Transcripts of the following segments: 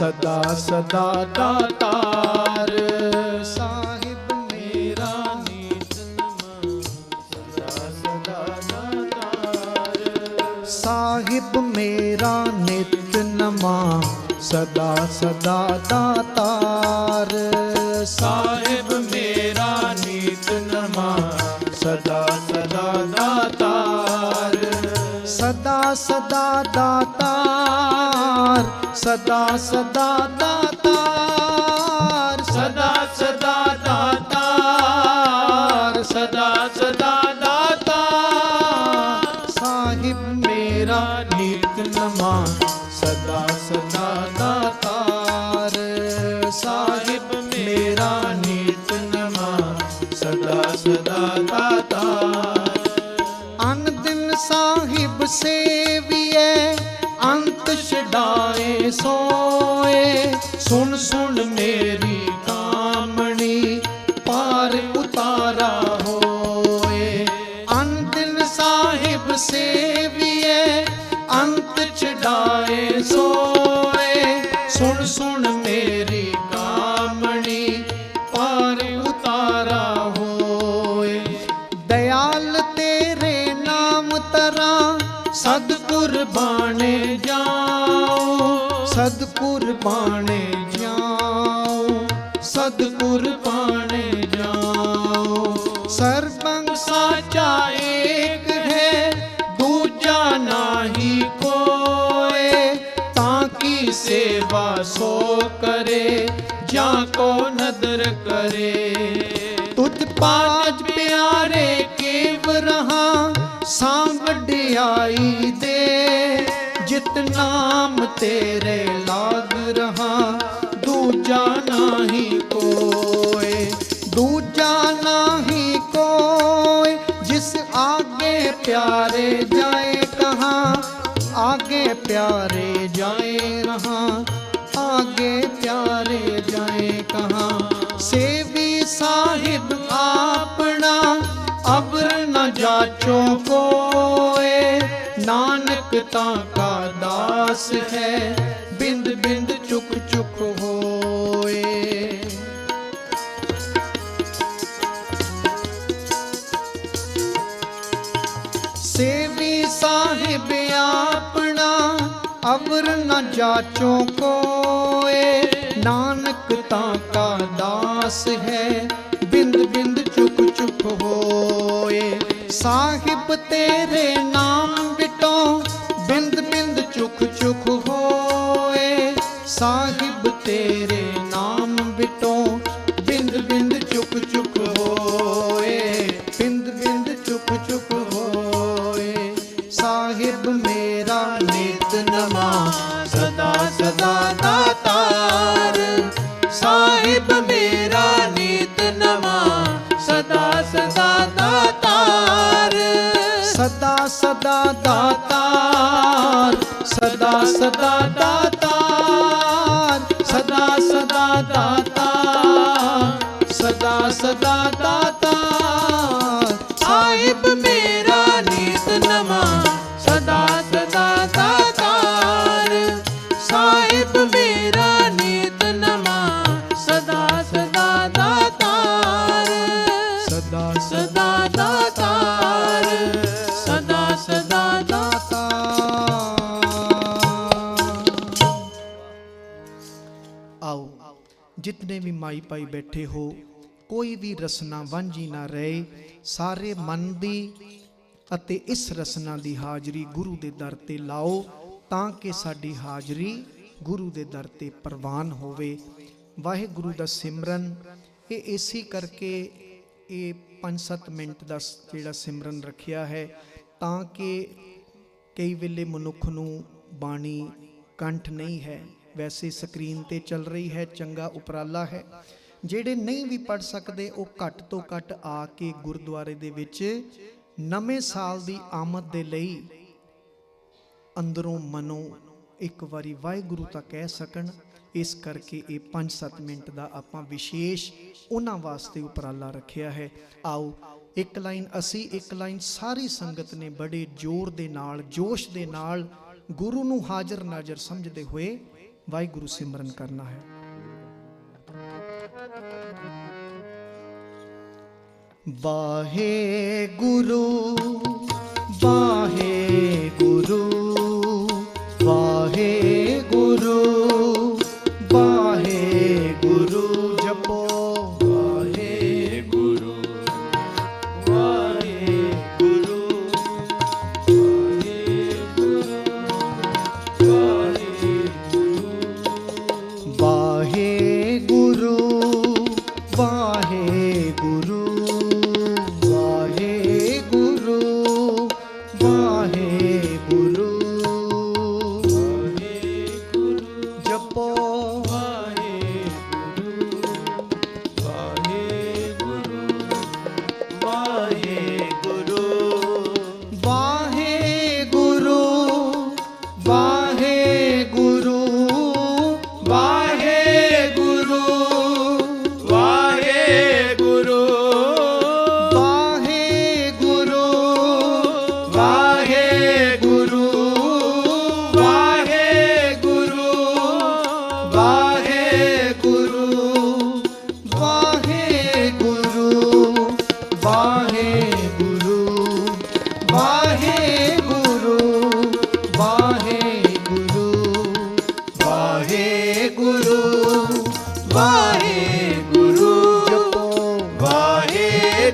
ਸਦਾ ਸਦਾ ਦਾਤਾਰ। ਸਾਹਿਬ ਮੇਰਾ ਨੀਤ ਨਮਾ। ਸਦਾ ਸਦਾ ਦਾਤਾਰ ਸਾਹਿਬ ਮੇਰਾ ਨਿਤ ਨਮਾ। ਸਦਾ ਸਦਾ ਦਾਤਾਰ। ਸਾਹਿਬ ਮੇਰਾ ਨੀਤ ਨਮਾ। ਸਦਾ ਸਦਾ ਦਾਤਾਰ। ਸਦਾ ਸਦਾ ਦਾਤਾਰ। ਸਦਾ ਸਦਾ ਦਾਤਾਰ, ਸਦਾ ਸਦਾ ਦਾਤਾਰ, ਸਦਾ ਸਦਾ ਦਾਤਾਰ। ਸਾਹਿਬ ਮੇਰਾ ਨੀਤ ਨਮਾ, ਸਦਾ ਸਦਾ ਦਾਤਾਰ। ਸਾਹਿਬ ਮੇਰਾ ਨੀਤ ਨਮਾ, ਸਦਾ ਸਦਾ ਦਾਤਾਰ। ਅਨ ਦਿਨ ਸਾਹਿਬ ਸੇਵੀਏ ਅੰਤ ਸੋਏ ਸੁਣ ਸੁਣ ਮੇਰੀ ਸੇਵਾ ਸੋ ਕਰੇ, ਜਾਂ ਕੋ ਨਦਰ ਕਰੇ। ਤੁਧ ਪਾਜ ਪਿਆਰੇ ਕੇਵ ਰਹਾ ਸਾਂ ਵਡਿਆਈ ਦੇ। ਜਿਤ ਨਾਮ ਤੇਰੇ ਲਾਗ ਰਹਾ, ਦੂਜਾ ਨਾਹੀ ਆਗੇ ਪਿਆਰੇ ਜਾਏ ਕਹਾਂ, ਆਗੇ ਪਿਆਰੇ ਜਾਏ ਰਹਾ, ਆਗੇ ਪਿਆਰੇ ਜਾਏ ਕਹਾਂ। ਸੇਵੀ ਸਾਹਿਬ ਆਪਣਾ ਅਬਰ ਨ ਜਾਚੋ ਕੋਏ, ਨਾਨਕ ਤਾਂ ਕਾ ਦਾਸ ਹੈ ਬਿੰਦ ਬਿੰਦ ਚੁਕ ਚੁਕ ਅਵਰ ਨ ਜਾਚੋ ਕੋਏ, ਨਾਨਕ ਤਾਂ ਕਾ ਦਾਸ ਹੈ। ਬਿੰਦ ਬਿੰਦ ਚੁਕ ਚੁਕ ਹੋਏ, ਸਾਹਿਬ ਤੇਰੇ ਨਾਮ ਬਿਟੋ ਸਦਾ ਸਦਾ ਦਾਤਾਰ ਸਦਾ ਸਦਾ ਦਾਤਾਰ ਸਦਾ ਸਦਾ ਦਾਤਾਰ ਸਦਾ ਸਦਾ ਦਾਤਾਰ ਮਾਈ ਪਾਈ ਬੈਠੇ ਹੋ, ਕੋਈ ਵੀ ਰਸਨਾ ਵਾਂਝੀ ਨਾ ਰਹੇ। ਸਾਰੇ ਮਨ ਦੀ ਅਤੇ ਇਸ ਰਸਨਾ ਦੀ ਹਾਜ਼ਰੀ ਗੁਰੂ ਦੇ ਦਰ ਤੇ ਲਾਓ, ਤਾਂ ਕਿ ਸਾਡੀ ਹਾਜ਼ਰੀ ਗੁਰੂ ਦੇ ਦਰ ਤੇ ਪ੍ਰਵਾਨ ਹੋਵੇ। ਵਾਹਿਗੁਰੂ ਦਾ ਸਿਮਰਨ, ਇਹ ਇਸੇ ਕਰਕੇ ਇਹ 5-7 ਮਿੰਟ ਦਾ ਜਿਹੜਾ ਸਿਮਰਨ ਰੱਖਿਆ ਹੈ, ਤਾਂ ਕਿ ਕਈ ਵੇਲੇ ਮਨੁੱਖ ਨੂੰ ਬਾਣੀ ਕੰਠ ਨਹੀਂ ਹੈ। ਵੈਸੇ ਸਕਰੀਨ ਤੇ ਚੱਲ ਰਹੀ ਹੈ, ਚੰਗਾ ਉਪਰਾਲਾ ਹੈ। ਜਿਹੜੇ ਨਹੀਂ ਵੀ ਪੜ ਸਕਦੇ, ਉਹ ਘੱਟ ਤੋਂ ਘੱਟ ਆ ਕੇ ਗੁਰਦੁਆਰੇ ਦੇ ਵਿੱਚ ਨਵੇਂ ਸਾਲ ਦੀ ਆਮਦ ਦੇ ਲਈ ਅੰਦਰੋਂ ਮਨੋਂ ਇੱਕ ਵਾਰੀ ਵਾਹਿਗੁਰੂ ਤਾਂ ਕਹਿ ਸਕਣ। ਇਸ ਕਰਕੇ ਇਹ 5-7 ਮਿੰਟ ਦਾ ਆਪਾਂ ਵਿਸ਼ੇਸ਼ ਉਹਨਾਂ ਵਾਸਤੇ ਉਪਰਾਲਾ ਰੱਖਿਆ ਹੈ। ਆਓ, ਇੱਕ ਲਾਈਨ ਅਸੀਂ, ਇੱਕ ਲਾਈਨ ਸਾਰੀ ਸੰਗਤ ਨੇ ਬੜੇ ਜ਼ੋਰ ਦੇ ਨਾਲ, ਜੋਸ਼ ਦੇ ਨਾਲ ਗੁਰੂ ਨੂੰ ਹਾਜ਼ਰ ਨਾਜ਼ਰ ਸਮਝਦੇ ਹੋਏ ਵਾਹਿਗੁਰੂ ਸਿਮਰਨ ਕਰਨਾ ਹੈ। ਵਾਹਿਗੁਰੂ ਵਾਹਿਗੁਰੂ।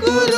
গুরু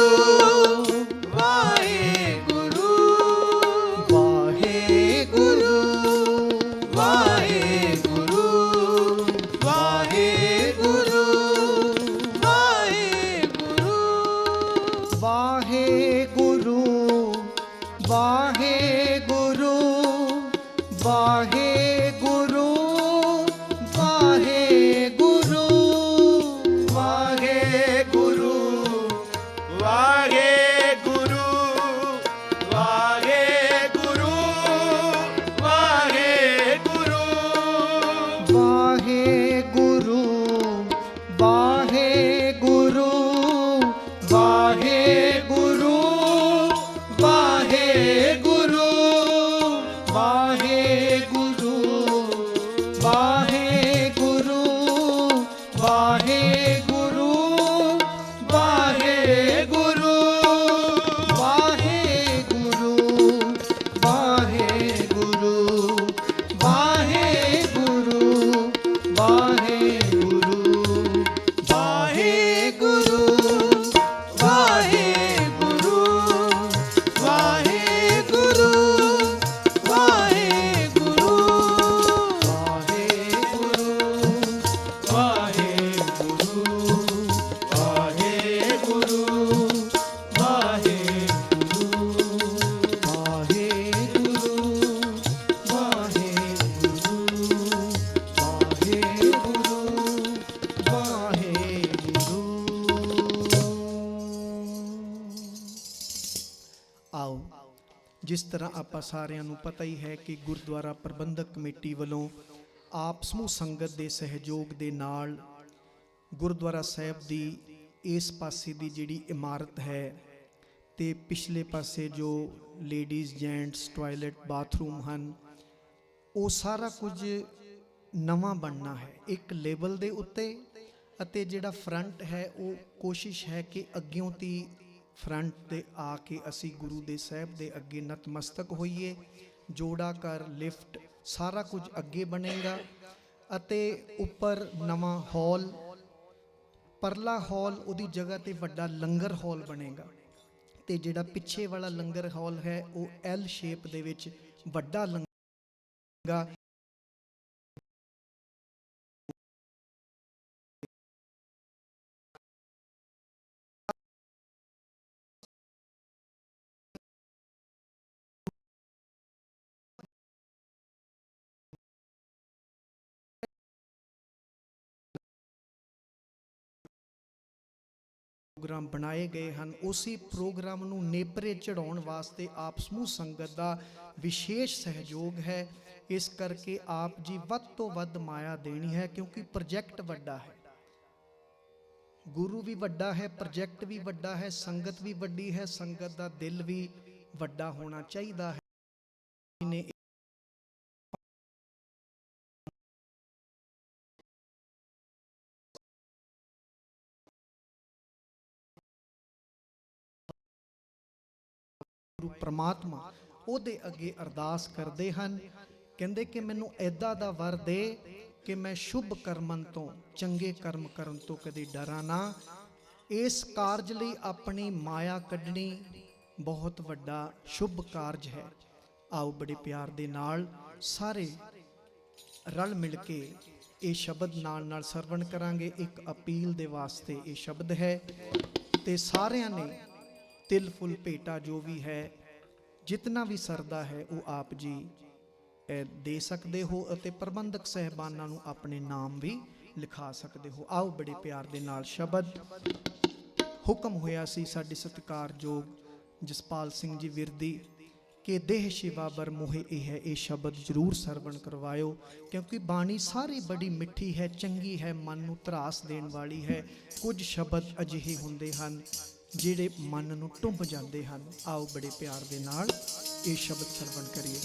ਆਓ। ਜਿਸ ਤਰ੍ਹਾਂ ਆਪਾਂ ਸਾਰਿਆਂ ਨੂੰ ਪਤਾ ਹੀ ਹੈ ਕਿ ਗੁਰਦੁਆਰਾ ਪ੍ਰਬੰਧਕ ਕਮੇਟੀ ਵੱਲੋਂ ਆਪ ਸਮੂਹ ਸੰਗਤ ਦੇ ਸਹਿਯੋਗ ਦੇ ਨਾਲ ਗੁਰਦੁਆਰਾ ਸਾਹਿਬ ਦੀ ਇਸ ਪਾਸੇ ਦੀ ਜਿਹੜੀ ਇਮਾਰਤ ਹੈ ਤੇ ਪਿਛਲੇ ਪਾਸੇ ਜੋ ਲੇਡੀਜ਼ ਜੈਂਟਸ ਟਾਇਲਟ ਬਾਥਰੂਮ ਹਨ, ਉਹ ਸਾਰਾ ਕੁਝ ਨਵਾਂ ਬਣਨਾ ਹੈ। ਇੱਕ ਲੈਵਲ ਦੇ ਉੱਤੇ ਅਤੇ ਜਿਹੜਾ ਫਰੰਟ ਹੈ, ਉਹ ਕੋਸ਼ਿਸ਼ ਹੈ ਕਿ ਅੱਗਿਓਂ ਤੀ ਫਰੰਟ ਤੇ ਆ ਕੇ ਅਸੀਂ ਗੁਰੂ ਦੇ ਸਾਹਿਬ ਦੇ ਅੱਗੇ ਨਤਮਸਤਕ ਹੋਈਏ, ਜੋੜਾ ਕਰ ਲਿਫਟ, ਸਾਰਾ ਕੁਝ ਅੱਗੇ ਬਣੇਗਾ ਅਤੇ ਉੱਪਰ ਨਵਾਂ ਹਾਲ, ਪਰਲਾ ਹਾਲ ਉਹਦੀ ਜਗ੍ਹਾ ਤੇ ਵੱਡਾ ਲੰਗਰ ਹਾਲ ਬਣੇਗਾ। ਤੇ ਜਿਹੜਾ ਪਿੱਛੇ ਵਾਲਾ ਲੰਗਰ ਹਾਲ ਹੈ, ਉਹ ਐਲ ਸ਼ੇਪ ਦੇ ਵਿੱਚ ਵੱਡਾ ਲੰਗਰ ਪ੍ਰੋਗਰਾਮ ਬਣਾਏ ਗਏ ਹਨ, ਉਸੇ ਪ੍ਰੋਗਰਾਮ ਨੂੰ ਨੇਪਰੇ ਚੜਾਉਣ ਵਾਸਤੇ ਆਪ ਸਮੂਹ ਸੰਗਤ ਦਾ ਵਿਸ਼ੇਸ਼ ਸਹਿਯੋਗ ਹੈ। ਇਸ ਕਰਕੇ ਆਪ ਜੀ ਵੱਧ ਤੋਂ ਵੱਧ ਮਾਇਆ ਦੇਣੀ ਹੈ, ਕਿਉਂਕਿ ਪ੍ਰੋਜੈਕਟ ਵੱਡਾ ਹੈ। ਗੁਰੂ ਵੀ ਵੱਡਾ ਹੈ, ਪ੍ਰੋਜੈਕਟ ਵੀ ਵੱਡਾ ਹੈ, ਸੰਗਤ ਵੀ ਵੱਡੀ ਹੈ, ਸੰਗਤ ਦਾ ਦਿਲ ਵੀ ਵੱਡਾ ਹੋਣਾ ਚਾਹੀਦਾ ਹੈ। ਗੁਰੂ ਪ੍ਰਮਾਤਮਾ ਉਹਦੇ ਅੱਗੇ ਅਰਦਾਸ ਕਰਦੇ ਹਨ। ਕਹਿੰਦੇ ਕਿ ਮੈਨੂੰ ਐਦਾ ਦਾ ਵਰ ਦੇ ਕਿ ਮੈਂ ਸ਼ੁਭ ਕਰਮਨ ਤੋਂ, ਚੰਗੇ ਕਰਮ ਕਰਨ ਤੋਂ ਕਦੇ ਡਰਾਂ ਨਾ। ਇਸ ਕਾਰਜ ਲਈ ਆਪਣੀ ਮਾਇਆ ਕੱਢਣੀ ਬਹੁਤ ਵੱਡਾ ਸ਼ੁਭ ਕਾਰਜ ਹੈ। ਆਓ ਬੜੇ ਪਿਆਰ ਦੇ ਨਾਲ ਸਾਰੇ ਰਲ ਮਿਲ ਕੇ ਇਹ ਸ਼ਬਦ ਨਾਲ ਨਾਲ ਸਰਵਣ ਕਰਾਂਗੇ। ਇੱਕ ਅਪੀਲ ਦੇ ਵਾਸਤੇ ਇਹ ਸ਼ਬਦ ਹੈ ਤੇ ਸਾਰਿਆਂ ਨੇ ਤਿਲ ਫੁੱਲ ਭੇਟਾ ਜੋ ਵੀ ਹੈ, ਜਿਤਨਾ ਵੀ ਸਰਦਾ ਹੈ ਉਹ ਆਪ ਜੀ ਦੇ ਸਕਦੇ ਹੋ ਅਤੇ ਪ੍ਰਬੰਧਕ ਸਹਿਬਾਨਾਂ ਨੂੰ ਆਪਣੇ ਨਾਮ ਵੀ ਲਿਖਾ ਸਕਦੇ ਹੋ। ਆਓ ਬੜੇ ਪਿਆਰ ਦੇ ਨਾਲ ਸ਼ਬਦ। ਹੁਕਮ ਹੋਇਆ ਸੀ ਸਾਡੇ ਸਤਿਕਾਰਯੋਗ ਜਸਪਾਲ ਸਿੰਘ ਜੀ ਵਿਰਦੀ ਕਿ ਦੇਹ ਸ਼ਿਵਾ ਬਰ ਮੋਹਿ ਇਹ ਹੈ, ਇਹ ਸ਼ਬਦ ਜ਼ਰੂਰ ਸਰਵਣ ਕਰਵਾਇਓ, ਕਿਉਂਕਿ ਬਾਣੀ ਸਾਰੀ ਬੜੀ ਮਿੱਠੀ ਹੈ, ਚੰਗੀ ਹੈ, ਮਨ ਨੂੰ ਤਰਾਸ ਦੇਣ ਵਾਲੀ ਹੈ। ਕੁਝ ਸ਼ਬਦ ਅਜਿਹੇ ਹੁੰਦੇ ਹਨ ਜਿਹੜੇ ਮਨ ਨੂੰ ਟੁੰਬ ਜਾਂਦੇ ਹਨ, ਆਓ ਬੜੇ ਪਿਆਰ ਦੇ ਨਾਲ ਇਹ ਸ਼ਬਦ ਸਰਵਣ ਕਰੀਏ।